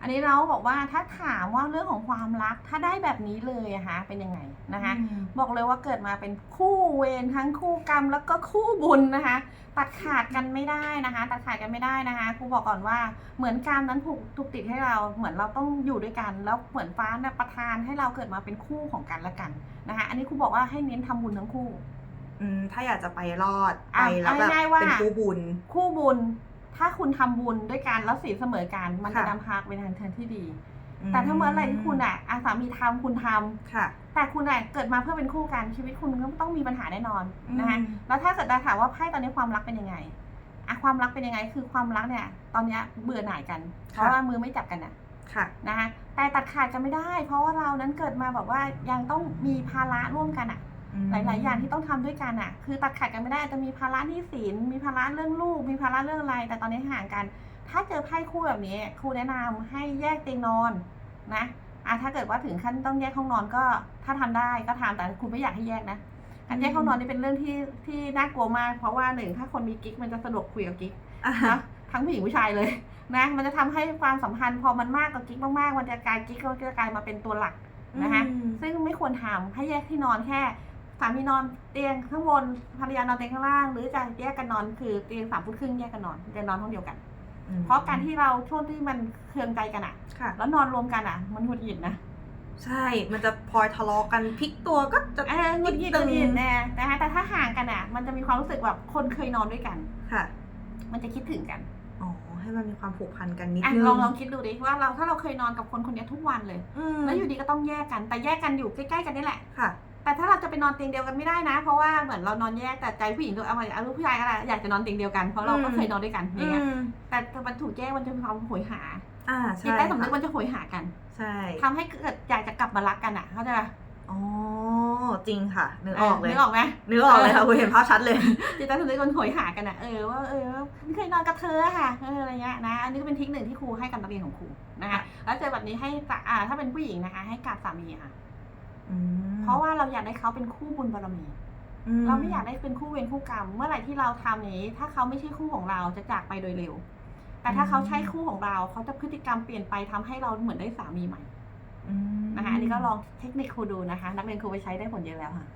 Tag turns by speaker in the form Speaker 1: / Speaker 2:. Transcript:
Speaker 1: อันนี้เราบอกว่าถ้าถามว่าเรื่องของความรักถ้าได้แบบนี้เลยอะคะเป็นยังไงนะคะ
Speaker 2: อืม
Speaker 1: บอกเลยว่าเกิดมาเป็นคู่เวรทั้งคู่กรรมแล้วก็คู่บุญนะคะ ตัดขาดกันไม่ได้นะคะ ตัดขาดกันไม่ได้นะคะครูบอกก่อนว่าเหมือนกรรมนั้นถูกถูกติดให้เราเหมือนเราต้องอยู่ด้วยกัน แล้วเหมือนฟ้าเนี่ยประทานให้เราเกิดมาเป็นคู่ของกันและกันนะคะ อันนี้ครูบอกว่าให้เน้นทำบุญทั้งคู่
Speaker 2: อืมถ้าอยากจะไปรอด
Speaker 1: อะ
Speaker 2: ไปแล้วแบบ
Speaker 1: เอาง่ายๆว่า
Speaker 2: เป็นคู่บุญ
Speaker 1: คู่บุญ ถ้าคุณทำบุญด้วยกันแล้วสีลเสมอกันมันจะ
Speaker 2: ค่ะ
Speaker 1: นำพาไปในทางที่ดี แต่ถ้าเมื่อไหรที่คุณอะอาสามีทำคุณทำ
Speaker 2: ค่ะ
Speaker 1: แต่คุณอะเกิดมาเพื่อเป็นคู่กันชีวิตคุณก็ต้องมีปัญหาแน่นอนนะคะ
Speaker 2: อืม
Speaker 1: แล้วถ้าเกิดดาถามว่าไพ่ตอนนี้ความรักเป็นยังไงอะความรักเป็นยังไงคือความรักเนี่ย ตอนเนี้ยเบื่อหน่ายกัน เพราะว่ามือไม่จับกันอะ
Speaker 2: ค่ะ
Speaker 1: นะคะแต่ตัดขาดกันไม่ได้ เพราะว่าเรานั้นเกิดมาแบบว่ายังต้องมีภาระร่วมกันอะ
Speaker 2: อืม
Speaker 1: หลาย ๆ อย่างที่ต้องทำด้วยกันอะคือตัดขาดกันไม่ได้จะมีภาระหนี้สิน มีภาระเรื่องลูก มีภาระเรื่องอะไร แต่ตอนนี้ห่างกัน ถ้าเจอไพ่คู่แบบนี้ ครูแนะนำให้แยกเตียงนอนนะอะถ้าเกิดว่าถึงขั้นต้องแยกห้องนอนก็ถ้าทำได้ก็ทำแต่ครูไม่อยากให้แยกนะการแยกห้องนอนนี่เป็นเรื่องที่ที่น่ากลัวมากเพราะว่าหนึ่งถ้าคนมีกิ๊กมันจะสะดวกคุยกับกิ๊ก
Speaker 2: อะ
Speaker 1: นะทั้งผู้หญิงผู้ชายเลยนะมันจะทำให้ความสัมพันธ์พอมันมากกว่ากิ๊กมากๆมันจะกลายกิ๊กก็จะกลายมาเป็นตัวหลักนะคะ
Speaker 2: อืม
Speaker 1: ซึ่งไม่ควรทำให้แยกที่นอนแค่ สามีนอนเตียงข้างบนภรรยานอนเตียงข้างล่าง หรือจะแยกกันนอนคือเตียงสามฟุตครึ่งแยกกันนอนจะนอนห้องเดียวกัน
Speaker 2: อืม
Speaker 1: เพราะการที่เราช่วงที่มันเคืองใจกันอะ
Speaker 2: ค่ะ
Speaker 1: แล้วนอนรวมกันอะมันหงุดหงิดนะ
Speaker 2: ใช่ มันจะพลอยทะเลาะกันพลิกตัวก็จะ
Speaker 1: เออหงุดหงิดหงุดหงิดแน่นะคะแต่ถ้าห่างกันอะมันจะมีความรู้สึกแบบคนเคยนอนด้วยกัน
Speaker 2: ค่ะ
Speaker 1: มันจะคิดถึงกัน
Speaker 2: อ๋อให้มันมีความผูกพันกันนิด
Speaker 1: อะ
Speaker 2: นึง
Speaker 1: ลองลองคิดดูดิว่าเราถ้าเราเคยนอนกับคนคนนี้ทุกวันเลย
Speaker 2: อืม
Speaker 1: แล้วอยู่ดีก็ต้องแยกกัน แต่แยกกันอยู่ใกล้ๆกันนี่แหละ
Speaker 2: ค่ะ
Speaker 1: แต่ถ้าเราจะไปนอนเตียงเดียวกันไม่ได้นะ เพราะว่าเหมือนเรานอนแยกแต่ใจผู้หญิงตัวเอามาเอาลูกผู้ชายก็ได้อยากจะนอนเตียงเดียวกันเพราะเราก็
Speaker 2: อืม
Speaker 1: เคยนอนด้วยกันอย่างเงี้ย
Speaker 2: อืม
Speaker 1: แต่มันถูกแยกมันจะมีความโหยหา
Speaker 2: อ่า
Speaker 1: จิต
Speaker 2: ใช่
Speaker 1: ใต้สำนึก
Speaker 2: ค่ะ
Speaker 1: มันจะโหยหากัน
Speaker 2: ใช่
Speaker 1: ทำให้เกิดอยากจะกลับมารักกันอะ เข้าใจปะ
Speaker 2: อ๋อจริงค่ะนึกออกเลย
Speaker 1: นึกออกไหม
Speaker 2: นึกออกเลยค่ะคุณเห็นภาพชัดเลย
Speaker 1: จิตใต้สำนึกมันโหยหากันอะเออว่าเออเคยนอนกับเธออะค่ะเอออะไรเงี้ยนะอันนี้ก็เป็นทริคหนึ่งที่ครูให้กับนักเรียนของครูนะคะ
Speaker 2: ค่ะ
Speaker 1: แล้วเจอแบบนี้ให้สะอ่าถ้าเป็นผู้หญิงนะคะ ให้กราบสามีค่ะ
Speaker 2: อืม
Speaker 1: เพราะว่าเราอยากได้เขาเป็นคู่บุญบารมี เราไม่อยากได้เป็นคู่เวรคู่กรรม เมื่อไหร่ที่เราทำอย่างนี้ ถ้าเขาไม่ใช่คู่ของเราจะจากไปโดยเร็ว แต่ถ้าเขาใช่คู่ของเราเขาจะพฤติกรรมเปลี่ยนไปทำให้เราเหมือนได้สามีใหม่
Speaker 2: อืม
Speaker 1: นะคะอันนี้ก็ลองเทคนิคครูดูนะคะ นักเรียนครูไปใช้ได้ผลเยอะแล้วค่ะ